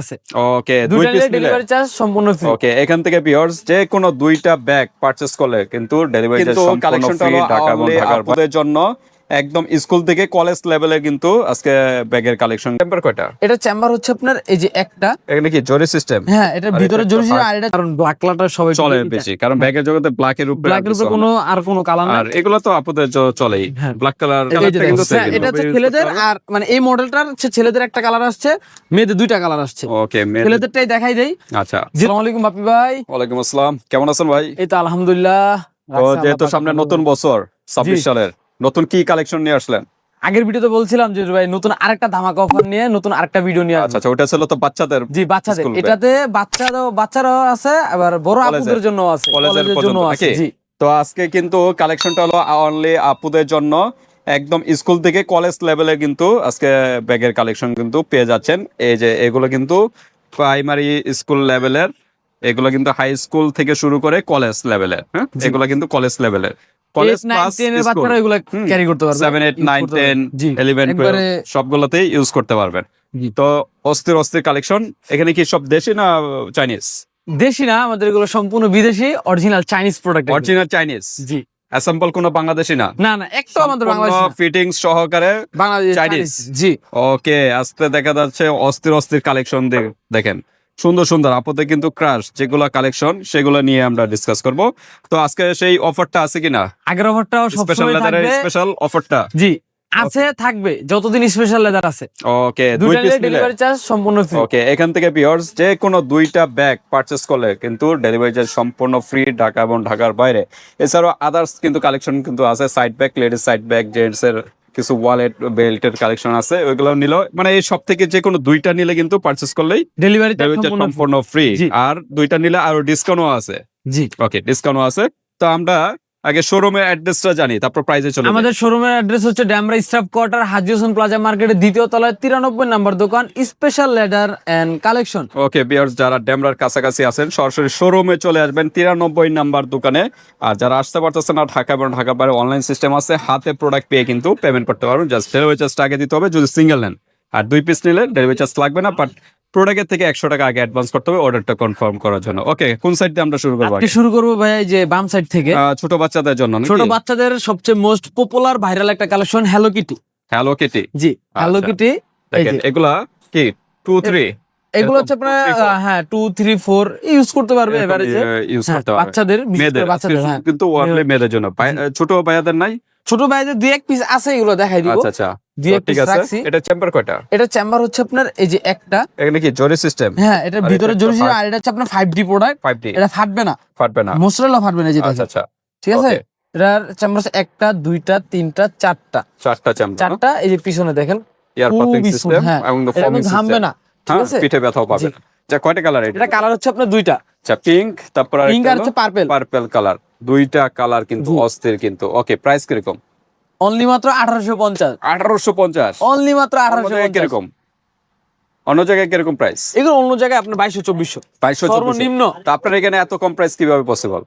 আছে। ওকে দুই piece delivery charge সম্পূর্ণ ফ্রি ওকে এখান থেকে ভিউয়ার্স যে কোনো দুইটা ব্যাগ পারচেজ করলে কিন্তু ডেলিভারি চার্জ সম্পূর্ণ ফ্রি ঢাকা এবং only ঢাকার জন্য। একদম স্কুল থেকে কলেজ লেভেলে কিন্তু আজকে ব্যাগের কালেকশন টেম্পার কয়টা? এটা চেম্বার হচ্ছে আপনার এই যে একটা। এখানে কি জরি সিস্টেম হ্যাঁ এটা আর ভিতরে জরুরি একটা আর এটা কারণ ব্ল্যাক কালারটা সবাই চলে বেশি কারণ ব্যাগের জগতে ব্ল্যাক এর উপরে আর ব্ল্যাক এর উপরে কোনো আর কোনো কালার না আর এগুলো তো জ- চলেই। হ্যাঁ। ব্ল্যাক কালার কালারটা কিন্তু দেখুন, হ্যাঁ, এটা হচ্ছে ছেলেদের আর মানে এই মডেলটার হচ্ছে ছেলেদের একটা কালার আসছে মেয়েদের দুইটা কালার আসছে। ওকে ছেলেদেরটাই দেখাই দেই। আচ্ছা। আসসালামু আলাইকুম বাপি ভাই। ওয়ালাইকুম আসসালাম কেমন আছেন ভাই? এই তো আলহামদুলিল্লাহ। আল্লাহ যেহেতু সামনে নতুন বছর ছাব্বিশ। সালের। নতুন কি কালেকশন নিয়ে আসলেন? আগের ভিডিওতে বলছিলাম যে ভাই নতুন আরেকটা ধামাকা অফার নিয়ে নতুন আরেকটা ভিডিও নিয়ে আচ্ছা আচ্ছা ওটা ছিল তো বাচ্চাদের জি বাচ্চাদের। এটাতে বাচ্চারাও বাচ্চারাও আছে আবার বড় আপুদের জন্য আছে কলেজের জন্য আছে জি। তো আজকে কিন্তু কালেকশনটা হলো অনলি আপুদের জন্য। একদম স্কুল থেকে কলেজ লেভেলে কিন্তু আজকে ব্যাগের কালেকশন কিন্তু পেয়ে যাচ্ছেন। এই যে এগুলো কিন্তু প্রাইমারি স্কুল লেভেলের এগুলো কিন্তু হাই স্কুল থেকে শুরু করে কলেজ লেভেলের হ্যাঁ। এগুলো কিন্তু কলেজ লেভেলের কলেজের বাচ্চারা এগুলো ক্যারি করতে পারবে। একবারে সবগুলোতেই ইউজ করতে পারবেন। তো অস্থির অস্থির কালেকশন এখানে কি সব দেশি না চাইনিজ দেশি না আমাদের এগুলো সম্পূর্ণ বিদেশি original Chinese product original Chinese জি। অ্যাসাম্পল কোনো বাংলাদেশি না? না না একটা আমাদের বাংলাদেশ ফিটিংস সহকারে বাংলাদেশ Chinese। জি। ওকে আজকে দেখা যাচ্ছে অস্থির অস্থির কালেকশন দেখেন। সুন্দর সুন্দর। আপদে কিন্তু ক্রাশ যেগুলো কালেকশন সেগুলো নিয়ে আমরা ডিসকাস করব। তো আজকে সেই অফারটা আছে কিনা? আগের অফারটাও স্পেশাল লেদারের স্পেশাল অফারটা জি আছে থাকবে। যতদিন স্পেশাল লেদার আছে। ওকে দুই পিস ডেলিভারি চার্জ সম্পূর্ণ ফ্রি ওকে এখান থেকে ভিউয়ার্স যে কোনো দুইটা ব্যাগ পারচেস করলে কিন্তু ডেলিভারি চার্জ সম্পূর্ণ ফ্রি ঢাকা এবং ঢাকার বাইরে। এছাড়াও আদার্স কিন্তু কালেকশন কিন্তু আছে। Side bag ladies side bag gents এর কিছু ওয়ালেট বেল্টের কালেকশন আছে ওইগুলো নিলেও মানে এই সব থেকে যে কোনো দুইটা নিলে কিন্তু পারচেস করলেই ডেলিভারি সম্পূর্ণ ফ্রি আর দুইটা নিলে আরও ডিসকাউন্টও আছে। জি। ওকে ডিসকাউন্টও আছে। তো আমরা আগে শোরুমের অ্যাড্রেসটা জানি তারপর প্রাইসে চলে আমাদের শোরুমের অ্যাড্রেস হচ্ছে Demra staff quarter Haji Hossain plaza মার্কেটের দ্বিতীয় তলায় তিরানব্বই নাম্বার দোকান special and collection okay viewers যারা ড্যামরার কাছাকাছি আছেন সরাসরি শোরুমে চলে আসবেন তিরানব্বই নাম্বার দোকানে। আর যারা আসতে পারতেছেন না ঢাকা এবং ঢাকা বাইরে অনলাইন সিস্টেম আছে হাতে প্রোডাক্ট পেয়ে কিন্তু পেমেন্ট করতে পারবেন। জাস্ট ডেলিভারি চার্জটা আগে দিতে হবে যদি সিঙ্গেল নেন। আর দুই পিস নিলে ডেলিভারি চার্জ লাগবে না বাট প্রোডাক্টের থেকে একশো টাকা আগে অ্যাডভান্স করতে হবে অর্ডারটা কনফার্ম করার জন্য। ওকে কোন সাইড দিয়ে আমরা শুরু করব আজকে শুরু করব ভাই যে বাম সাইড থেকে। ছোট বাচ্চাদের জন্য ছোট বাচ্চাদের সবচেয়ে মোস্ট পপুলার ভাইরাল একটা collection hello kitty hello kitty জি হ্যালো আচ্ছা। কিটি এগুলা কি? টু থ্রি এগুলো হচ্ছে আপনার হ্যাঁ টু থ্রি ফোর ইউজ করতে পারবে এভারেজে ইউজ হ্যাঁ, করতে পারবে। বাচ্চাদের মেয়েদের বাচ্চাদের হ্যাঁ। কিন্তু ওয়ানলি মেয়েদের জন্য। ভাই- ছোট ভাইয়াদের নাই? ছোট ভাইদের দুই এক পিস আছে এগুলো দেখাই দিব। আচ্ছা আচ্ছা। দুই ঠিক আছে। এটা চেম্বার কয়টা? এটা চেম্বার হচ্ছে আপনার এই যে একটা। এখানে কি জরি সিস্টেম হ্যাঁ এটা ভিতরে আর এটা হচ্ছে আপনার প্রোডাক্ট ফাইভ এটা ফাটবে না। ফাটবে না। মোসরেলা ফাটবে না যেটা আচ্ছা আচ্ছা। ঠিক আছে? এটার চেম্বার হচ্ছে একটা দুইটা তিনটা চারটা। চারটা চেম্বার চারটা এই যে পিছনে দেখেন। সিস্টেম হ্যাঁ। এবং ফর্মিং কিন্তু ঘামবে না। ঠিক আছে? পিঠে ব্যথাও পাবে। না যা কয়টা কালার এটা? কালার হচ্ছে আপনার দুইটা। আচ্ছা পিঙ্ক তারপর পিঙ্ক আর হচ্ছে পার্পেল পার্পল কালার দুইটা কালার কিন্তু অস্থির কিন্তু। ওকে প্রাইস কীরকম? অনলি মাত্র আঠারোশো পঞ্চাশ। আঠারোশো পঞ্চাশ। অনলি মাত্র আঠারোশো কীরকম? অন্য জায়গায় কীরকম প্রাইস এগুলো অন্য জায়গায় আপনার বাইশশো চব্বিশশো। বাইশশো সর্বনিম্ন। তো আপনার এখানে এত কম প্রাইস কীভাবে পসিবল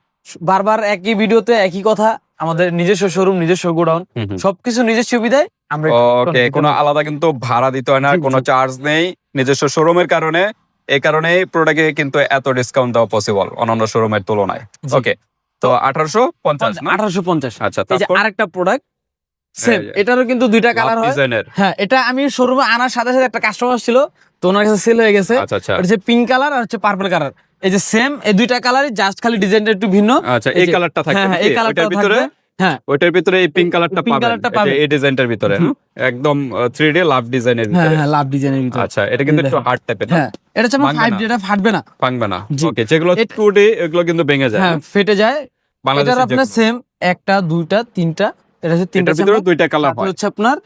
বারবার একই ভিডিওতে একই কথা আমাদের নিজস্ব শোরুম নিজস্ব গোডাউন সবকিছু নিজের সুবিধায় আমরা ওকে কোনো আলাদা কিন্তু ভাড়া দিতে হয় না। কোনো চার্জ নেই নিজস্ব শোরুমের কারণে এই কারণে প্রোডাক্টে কিন্তু এত ডিসকাউন্ট দেওয়া পসিবল অন্যান্য শোরুমের তুলনায়। ওকে তো আঠারোশো পঞ্চাশ আঠারোশো পঞ্চাশ। আচ্ছা আরেকটা প্রোডাক্ট সেম এটারও কিন্তু দুইটা কালার হয়। হ্যাঁ এটা আমি শোরুমে আনার সাথে সাথে একটা কাস্টমার ছিল তো ওনার কাছে সেল হয়ে গেছে। আচ্ছা আচ্ছা। হচ্ছে পিঙ্ক কালার আর হচ্ছে পার্পল কালার এই যে সেম এই দুইটা কালারই জাস্ট খালি ডিজাইনটা একটু ভিন্ন। আচ্ছা এই কালারটা থাকবে হ্যাঁ হ্যাঁ এই কালারটা ভিতরে? হ্যাঁ। ওইটার ভিতরে এই পিঙ্ক কালারটা পাবেন। এই ডিজাইনটার ভিতরে হুম। একদম থ্রি ডি লাভ ডিজাইনের হ্যাঁ ভিতরে। হ্যাঁ লাভ ডিজাইনের ভিতরে। আচ্ছা এটা কিন্তু একটু হার্ড টাইপের হ্যাঁ এটা হচ্ছে ভাঙবে ফাইভ না। এটা ফাটবে না। ভাঙবে না। ওকে যেগুলো এটা- টু ডি এগুলো কিন্তু ভেঙে যায়। হ্যাঁ ফেটে যায়। বাংলাদেশের আপনার সেম একটা দুইটা তিনটা এটা হচ্ছে তিনটা ভিতরে দুইটা কালার হয়। হচ্ছে আপনার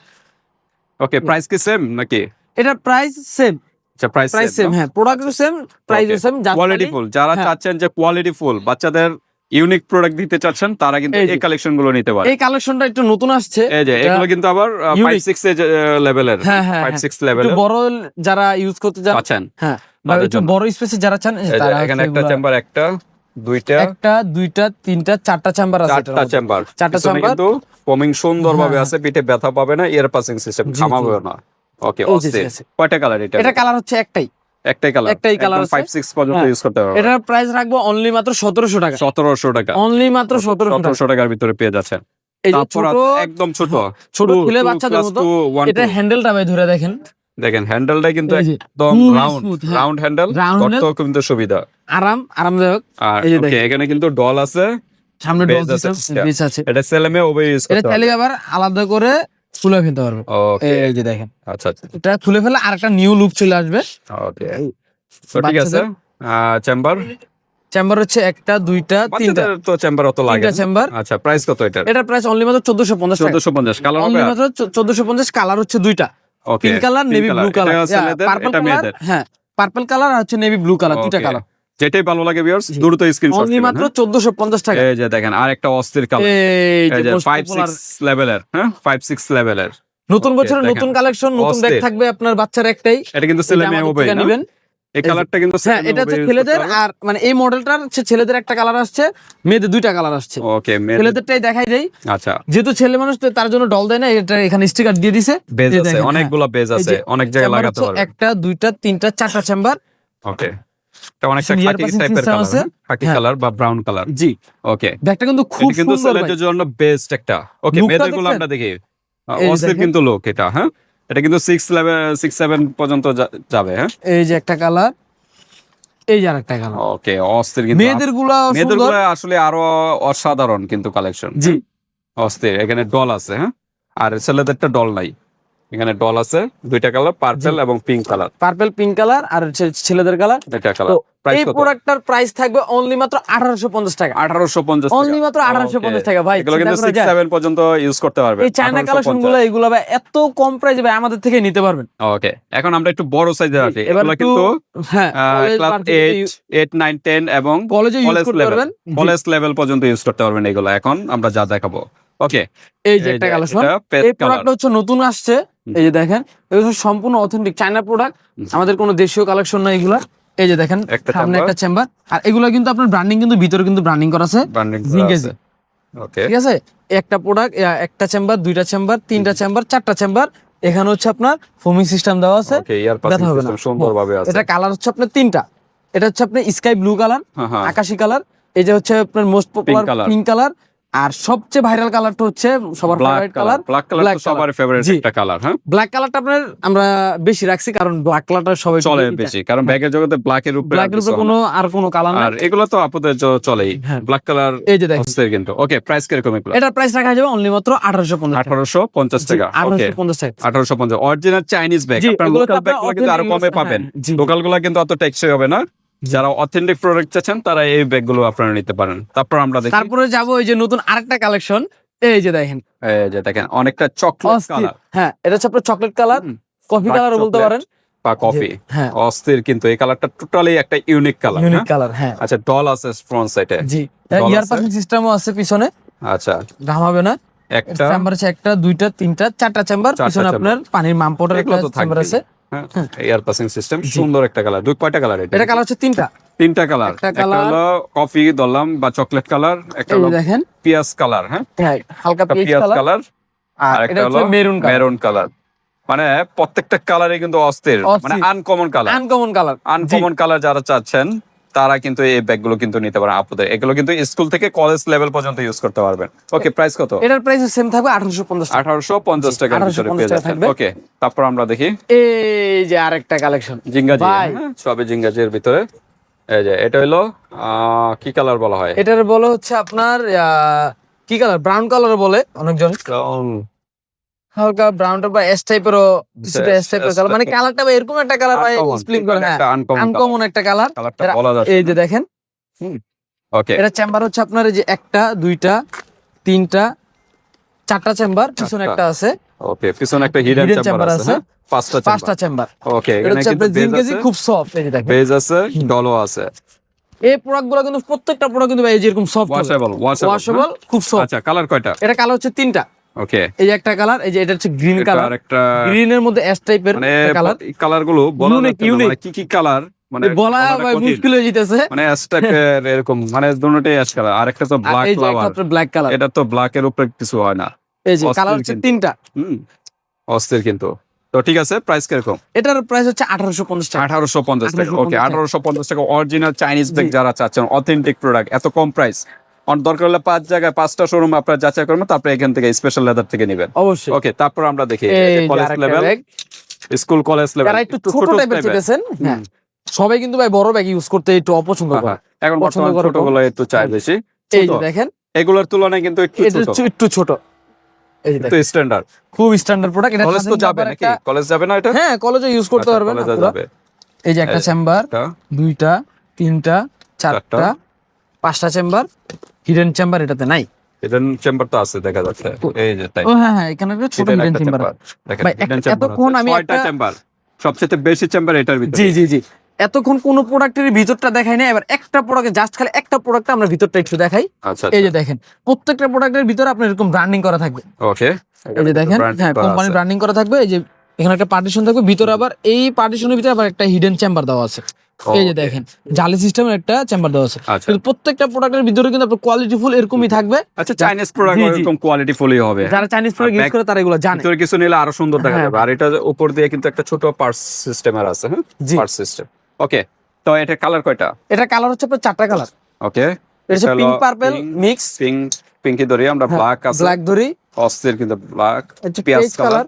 ওকে প্রাইস কি সেম নাকি? এটার প্রাইস সেম আচ্ছা প্রাইস প্রাইস সেম হ্যাঁ প্রোডাক্টও সেম প্রাইসও সেম কোয়ালিটি ফুল যারা হ্যাঁ। চাচ্ছেন যে কোয়ালিটি ফুল বাচ্চাদের ইউনিক প্রোডাক্ট দিতে চাচ্ছেন তারা কিন্তু এই কালেকশনগুলো নিতে পারে। এই কালেকশনটা একটু নতুন আসছে। এই যে এগুলো কিন্তু আবার ফাইভ unique। সিক্স লেভেলের হ্যাঁ, হ্যাঁ, ফাইভ হ্যাঁ। সিক্স একটু লেভেলের বড় যারা ইউজ করতে চান হ্যাঁ বড় স্পেসে যারা চান তারা এখানে একটা চেম্বার একটা। দুইটা? একটা দুইটা তিনটা চারটা চেম্বার আছে চারটা চেম্বার চারটা chamber। কিন্তু ফোমিং সুন্দর ভাবে হ্যাঁ, আছে পিঠে ব্যথা পাবে না ইয়ার পাসিং সিস্টেম জি। না। ওকে অস্থির। কয়টা কালার এটা? এটা কালার হচ্ছে একটাই। একটাই কালার একটাই আছে। ফাইভ সিক্স পর্যন্ত হ্যাঁ। ইউজ করতে পারবেন এটার প্রাইস রাখব অনলি মাত্র সতেরোশো টাকা। সতেরোশো টাকা। অনলি মাত্র সতেরোশো টাকা। সতেরোশো টাকার ভিতরে পেয়ে যাচ্ছেন। এই ছোট একদম ছোট। ছোট ছেলে বাচ্চাদের মতো এটা হ্যান্ডেলটা ভাই ধরে দেখেন। দেখেন হ্যান্ডেলটা কিন্তু একদম রাউন্ড। Round handle. ধরতেও কিন্তু সুবিধা। আরাম আরামদায়ক। আর। এখানে কিন্তু ডল আছে সামনে ডল সিস্টেম আছে এটা ছেলে মেয়ে ওভাবে ইউজ করতে চাইলে পারবে। আবার আলাদা করে খুলে ফেলতে পারবে। ওকে এই যে দেখেন। আচ্ছা আচ্ছা। এটা খুলে ফেলে আর একটা নিউ লুক চলে আসবে। ওকে ঠিক আছে। চেম্বার চেম্বার হচ্ছে একটা দুইটা তিনটা। তো চেম্বার অত লাগে তিনটা চেম্বার আচ্ছা প্রাইস কত এটার? এটার প্রাইস অনলি মাত্র চোদ্দশো পঞ্চাশ টাকা। চোদ্দশো পঞ্চাশ কালার অনলি হবে মাত্র চোদ্দশো পঞ্চাশ কালার হচ্ছে দুইটা। Pink colour navy blue colour purple colour হ্যাঁ পার্পল কালার আর হচ্ছে নেভি ব্লু কালার দুইটা কালার যেটাই ভালো লাগে ভিউয়ার্স দ্রুত স্ক্রিনশট অনলি মাত্র চোদ্দশো পঞ্চাশ টাকা। এই যে দেখেন আর একটা অস্থির কালার এই এই যে যে most 5 popular 6 লেভেলের হ্যাঁ? 5 6 লেভেলের নতুন বছরের নতুন কালেকশন নতুন ব্যাগ থাকবে আপনার বাচ্চার একটাই। এটা কিন্তু ছেলে মেয়ে নিবেন। এই কালারটা কিন্তু হ্যাঁ এটা হচ্ছে ছেলেদের আর মানে এই মডেলটার ছেলেদের একটা কালার আসছে মেয়েদের দুইটা কালার আসছে। ওকে ছেলেদেরটাই দেখাই দেই। আচ্ছা। যেহেতু ছেলে মানুষ তার জন্য ডল দেয় না এটা এখানে স্টিকার দিয়ে দিছে। বেজ আছে অনেকগুলো বেজ আছে অনেক জায়গায় লাগাতে পারবে। একটা দুইটা তিনটা চারটা চেম্বার ওকে কালার হ্যাঁ। বা ব্রাউন কালার জি। ওকে ব্যাগটা কিন্তু খুব কিন্তু ছেলেদের জন্য বেস্ট একটা। ওকে মেয়েদেরগুলো আমরা দেখি। অস্থির কিন্তু লোক এটা হ্যাঁ? এটা কিন্তু সিক্স লেভেল সিক্স সেভেন পর্যন্ত যাবে হ্যাঁ? এই যে একটা কালার এই যে আরেকটা কালার। ওকে অস্থির কিন্তু মেয়েদেরগুলা মেয়েদেরগুলা গুলো আসলে আরও অসাধারণ কিন্তু কালেকশন জি। অস্থির এখানে ডল আছে হ্যাঁ? আর ছেলেদেরটা ডল নাই। এখানে ডল আছে দুইটা কালার পার্পল এবং pink colour purple pink colour আর ছেলেদের কালার এটা কালার এই প্রোডাক্টটার প্রাইস থাকবে অনলি মাত্র আঠারোশো পঞ্চাশ টাকা। আঠারোশো পঞ্চাশ অনলি মাত্র আঠারোশো পঞ্চাশ টাকা ভাই। এগুলো কিন্তু চিন্তা করা সিক্স যায়? সেভেন পর্যন্ত ইউজ করতে পারবে। এই চায়না কালেকশনগুলো এগুলো ভাই এত কম প্রাইসে ভাই আমাদের থেকে নিতে পারবেন। ওকে এখন আমরা একটু বড় সাইজের আছে এগুলো কিন্তু হ্যাঁ class eight eight nine ten এবং কলেজে ইউজ করতে লেভেল পারবেন। কলেজ লেভেল পর্যন্ত ইউজ করতে পারবেন এগুলো। এখন আমরা যা দেখাবো। ওকে এই যে একটা কালেকশন এই প্রোডাক্টটা হচ্ছে নতুন আসছে। এই যে দেখেন এগুলো সম্পূর্ণ অথেন্টিক চায়না প্রোডাক্ট আমাদের কোনো দেশীয় কালেকশন না এগুলা। এই যে দেখেন সামনে একটা চেম্বার আর এগুলো কিন্তু আপনার ব্র্যান্ডিং কিন্তু ভিতরে কিন্তু ব্র্যান্ডিং করা আছে ঠিক আছে? একটা প্রোডাক্ট একটা চেম্বার দুইটা চেম্বার তিনটা চেম্বার চারটা চেম্বার এখানে হচ্ছে আপনার ফোমিং সিস্টেম দেওয়া আছে ব্যথা হবে না। সুন্দর ভাবে আছে। এটা কালার হচ্ছে আপনার তিনটা। এটা হচ্ছে আপনার স্কাই ব্লু কালার হ্যাঁ, হ্যাঁ। আকাশি কালার এই যে হচ্ছে আপনার মোস্ট পপুলার। পিঙ্ক কালার আর সবচেয়ে ভাইরাল কালারটা হচ্ছে সবার ফেভারিট কালার ব্ল্যাক কালার তো সবার ফেভারিট একটা কালার হ্যাঁ? ব্ল্যাক কালারটা আপনার আমরা বেশি রাখছি কারণ ব্ল্যাক কালারটা সবাই চলে বেশি কারণ ব্যাগের জগতে ব্ল্যাক এর উপরে ব্ল্যাক এর উপর হয় কোনো আর কোনো কালার না। আর এগুলো তো জ- চলেই। হ্যাঁ। ব্ল্যাক কালার এই যে দেখেন। কিন্তু। ওকে প্রাইস কীরকম এগুলো? এটার প্রাইস রাখা যাবে অনলি মাত্র আঠারোশো পঞ্চাশ আঠারোশো পঞ্চাশ টাকা ওকে আঠারোশো পঞ্চাশ টাকা। আঠারোশো পঞ্চাশ অরিজিনাল চাইনিজ ব্যাগ আপনার লোকাল ব্যাগ কিন্তু আরও কমে হ্যাঁ, পাবেন। লোকালগুলো কিন্তু অত টেকসই হবে না। যারা অথেন্টিক প্রোডাক্ট চাচ্ছেন তারা এই ব্যাগগুলো আপনারা নিতে পারেন। তারপর আমরা দেখি তারপরে যাব এই যে নতুন আরেকটা কালেকশন এই যে দেখেন। এই যে দেখেন অনেকটা চকলেট কালার হ্যাঁ এটা হচ্ছে আপনার চকলেট কালার কফি কালারও বলতে পারেন। বা কফি হ্যাঁ। অস্থির কিন্তু এই কালারটা টোটালি একটা ইউনিক কালার ইউনিক কালার হ্যাঁ। আচ্ছা ডল আছে ফ্রন্ট সাইডে জি ইয়ার? পাসিং সিস্টেমও আছে? পিছনে। আচ্ছা। ঘামাবে না। একটা চেম্বার আছে একটা দুইটা তিনটা চারটা চেম্বার পিছনে আপনার পানির মাম্পটার একটা চেম্বার আছে। হ্যাঁ এয়ার পাসিং সিস্টেম সুন্দর একটা কালার দুই কয়টা কালার এটা? এটা কালার হচ্ছে তিনটা। তিনটা কালার একটা হলো কফি দলাম বা চকলেট কালার একটা হলো দেখেন। পিয়াজ কালার হ্যাঁ? হ্যাঁ হালকা পিয়াজ কালার আর একটা হলো মেরুন কালার মেরুন কালার মানে প্রত্যেকটা কালারই কিন্তু অস্থির। মানে uncommon colour uncommon colour uncommon colour যারা চাচ্ছেন তারা কিন্তু এই ব্যাগগুলো কিন্তু নিতে পারেন আপুদের। এগুলো কিন্তু স্কুল থেকে কলেজ লেভেল পর্যন্ত ইউজ করতে পারবেন। ওকে প্রাইস কত? এটার প্রাইস সেম থাকবে আঠারোশো পঞ্চাশ টাকা। টাকার ভিতরে পেয়ে থাকবে। ওকে তারপর আমরা দেখি। এই যে আরেকটা কালেকশন জিঙ্গাজি ভাই। হ্যাঁ, সবে জিঙ্গাজির ভিতরে। এই যে এটা হলো আহ, কি কালার বলা হয়? এটার বলে হচ্ছে আপনার আহ, কি কালার ব্রাউন কালার বলে অনেকজন। হালকা ব্রাউনটা বা এস টাইপেরও কিছুটা এস টাইপের কালার মানে কালারটা বা এরকম একটা কালার ভাই স্প্লিট করে হ্যাঁ আনকমন একটা কালার এই যে দেখেন ওকে এটা চেম্বার হচ্ছে আপনার এই যে একটা দুইটা তিনটা চারটা চেম্বার পিছনে একটা আছে। ওকে পিছনে একটা হিডেন চেম্বার আছে। হ্যাঁ? পাঁচটা পাঁচটা চেম্বার ওকে এটা হচ্ছে আপনার বেজ জিনকেজি খুব সফট এই যে দেখেন। বেজ আছে ডলও আছে। এই প্রোডাক্টগুলো কিন্তু প্রত্যেকটা প্রোডাক্ট কিন্তু এই যে এরকম সফট ওয়াশেবল ওয়াশেবল খুব সফট আচ্ছা কালার কয়টা? এটা কালার হচ্ছে তিনটা। ওকে এই যে একটা কালার এই যে এটা হচ্ছে গ্রিন কালার আরেকটা গ্রিন এর মধ্যে অ্যাশ টাইপের কালার কালারগুলো বলা। মানে কি কি কালার মানে বলা ভাই মুশকিল হয়ে যেতেছে। মানে অ্যাশ টাইপের এরকম মানে দুটোটাই অ্যাশ কালার আরেকটা তো ব্ল্যাক একটা ব্ল্যাক কালার এটা তো ব্ল্যাক এর উপরে কিছু হয় না। এই যে কালার হচ্ছে তিনটা। হুম অস্থির কিন্তু। তো ঠিক আছে প্রাইস কীরকম? এটার প্রাইস হচ্ছে আঠারোশো পঞ্চাশ টাকা। আঠারোশো পঞ্চাশ টাকা ওকে। আঠারোশো পঞ্চাশ টাকা। অরিজিনাল চাইনিজ ব্যাগ যারা চাচ্ছেন অথেন্টিক প্রোডাক্ট এত কম প্রাইস দরকার হলে পাঁচ জায়গায় পাঁচটা শোরুম আপনারা যাচাই করবেন তারপরে এখান থেকে স্পেশাল লেদার থেকে নেবেন। অবশ্যই। ওকে তারপর আমরা দেখি college level school college level একটু ছোট টাইপের চেয়েছেন হ্যাঁ সবাই কিন্তু ভাই বড় ব্যাগ ইউজ করতে একটু অপছন্দ করে। এখন বর্তমান ছোটগুলো একটু চাই বেশি। এই দেখেন। এগুলোর তুলনায় কিন্তু একটু ছোট। একটু ছোট। যে স্ট্যান্ডার্ড খুব স্ট্যান্ডার্ড প্রোডাক্ট এটা কলেজ তো যাবে নাকি? কলেজ যাবে না এটা? হ্যাঁ কলেজে ইউজ করতে আচ্ছা, পারবেন যাবে। এই যে একটা চেম্বার দুইটা তিনটা চারটা। পাঁচটা চেম্বার হিডেন চেম্বার এটাতে নাই? হিডেন চেম্বার তো আছে দেখা যাচ্ছে। এই যে তাই। ও হ্যাঁ হ্যাঁ এখানে একটা ছোট হিডেন চেম্বার ভাই, এতক্ষণ আমি একটা- চেম্বার সবচেয়ে বেশি চেম্বার এটার ভিতরে। জি জি জি। এতক্ষণ কোন প্রোডাক্টের ভিতরটা দেখাই না এবার একটা প্রোডাক্ট জাস্ট খালি একটা প্রোডাক্ট আমরা ভিতরটা একটু দেখাই। আচ্ছা এই যে দেখেন প্রত্যেকটা প্রোডাক্টের ভিতরে আপনার এরকম ব্র্যান্ডিং করা থাকবে। ওকে এই যে দেখেন হ্যাঁ কোম্পানি ব্র্যান্ডিং করা থাকবে এই যে এখানে একটা পার্টিশন থাকবে ভিতরে আবার এই পার্টিশনের ভিতরে আবার একটা হিডেন চেম্বার দেওয়া আছে। এই যে দেখেন জালি সিস্টেমের একটা চেম্বার দেওয়া আছে। আচ্ছা। প্রত্যেকটা প্রোডাক্টের ভিতরে কিন্তু আপনার কোয়ালিটি ফুল এরকমই থাকবে। আচ্ছা চাইনিজ প্রোডাক্ট। এরকম কোয়ালিটি ফুলই হবে। যারা চাইনিজ প্রোডাক্ট ইউজ করে তারা এগুলো জানে। ভিতরে কিছু নিলে আরও সুন্দর দেখা হ্যাঁ, যাবে। আর এটা উপর দিয়ে কিন্তু একটা ছোট পার্স সিস্টেমের আছে হ্যাঁ? পার্স সিস্টেম ওকে তো এটা কালার কয়টা? এটা কালার হচ্ছে আপনার চারটা কালার ওকে এটা pink purple mix pink pinky ধরি আমরা ব্ল্যাক আছে। ব্ল্যাক ধরি অস্থির কিন্তু ব্ল্যাক হচ্ছে কালার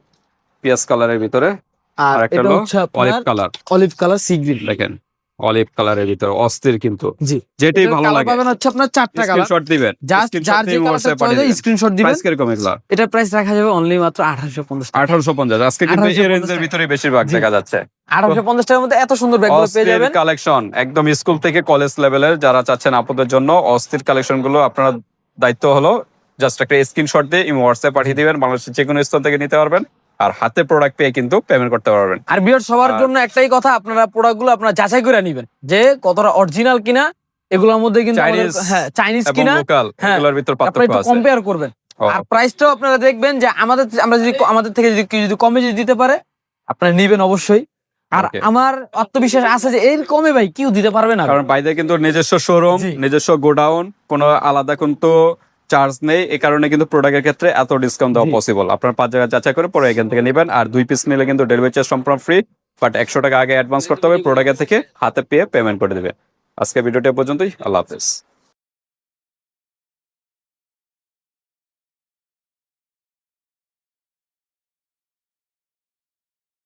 পেঁয়াজ কালারের ভিতরে আর একটা হচ্ছে olive colour olive colour sea green দেখেন অলিভ কালারের ভিতরে অস্থির কিন্তু। জি। যেটাই ভালো লাগে। পাবেন হচ্ছে আপনার চারটা কালার স্ক্রিনশট দিবেন। জাস্ট যার যে কালারটা চাইবে দিবেন। স্ক্রিনশট দিবেন। প্রাইস কীরকম এগুলা? এটার প্রাইস রাখা যাবে অনলি মাত্র 1850 1850 আজকে কিন্তু এই রেঞ্জের ভিতরে বেশিরভাগ। দেখা যাচ্ছে। 1850 টাকার মধ্যে এত সুন্দর ব্যাগগুলো পেয়ে অস্থির যাবেন। কালেকশন একদম স্কুল থেকে কলেজ লেভেলের যারা চাচ্ছেন আপনাদের জন্য অস্থির কালেকশনগুলো আপনার দায়িত্ব হলো জাস্ট একটা স্ক্রিনশট দিয়ে ইমো হোয়াটসঅ্যাপ পাঠিয়ে দিবেন। বাংলাদেশের যে কোনো স্থান থেকে নিতে পারবেন। আর হাতে প্রোডাক্ট পেয়ে কিন্তু পেমেন্ট করতে পারবেন। আর বিয়ার সবার জন্য একটাই কথা আপনারা প্রোডাক্টগুলো আপনারা যাচাই করে নেবেন যে কতটা অরিজিনাল কিনা এগুলোর মধ্যে কিন্তু হ্যাঁ চাইনিজ কিনা লোকাল হ্যাঁ, এগুলোর ভিতর পার্থক্য আছে। কম্পেয়ার করবেন। আর প্রাইসটাও আপনারা দেখবেন যে আমাদের আমরা যদি আমাদের থেকে যদি যদি কমে যদি দিতে পারে আপনারা নিবেন অবশ্যই। আর আমার আত্মবিশ্বাস আছে যে এর কমে ভাই কেউ দিতে পারবে না। কারণ বাইরে কিন্তু নিজস্ব শোরুম নিজস্ব গোডাউন কোনো আলাদা কিন্তু চার্জ নেই এ কারণে কিন্তু প্রোডাক্টের ক্ষেত্রে এত ডিসকাউন্ট দেওয়া পসিবল আপনার পাঁচ জায়গা যাচাই করে পরে এখান থেকে নেবেন। আর দুই পিস নিলে কিন্তু ডেলিভারি চার্জ সম্পূর্ণ ফ্রি বাট একশো টাকা আগে অ্যাডভান্স করতে হবে প্রোডাক্টের থেকে হাতে পেয়ে পেমেন্ট করে দেবে। আজকে ভিডিওটা পর্যন্তই। আল্লাহ হাফেজ।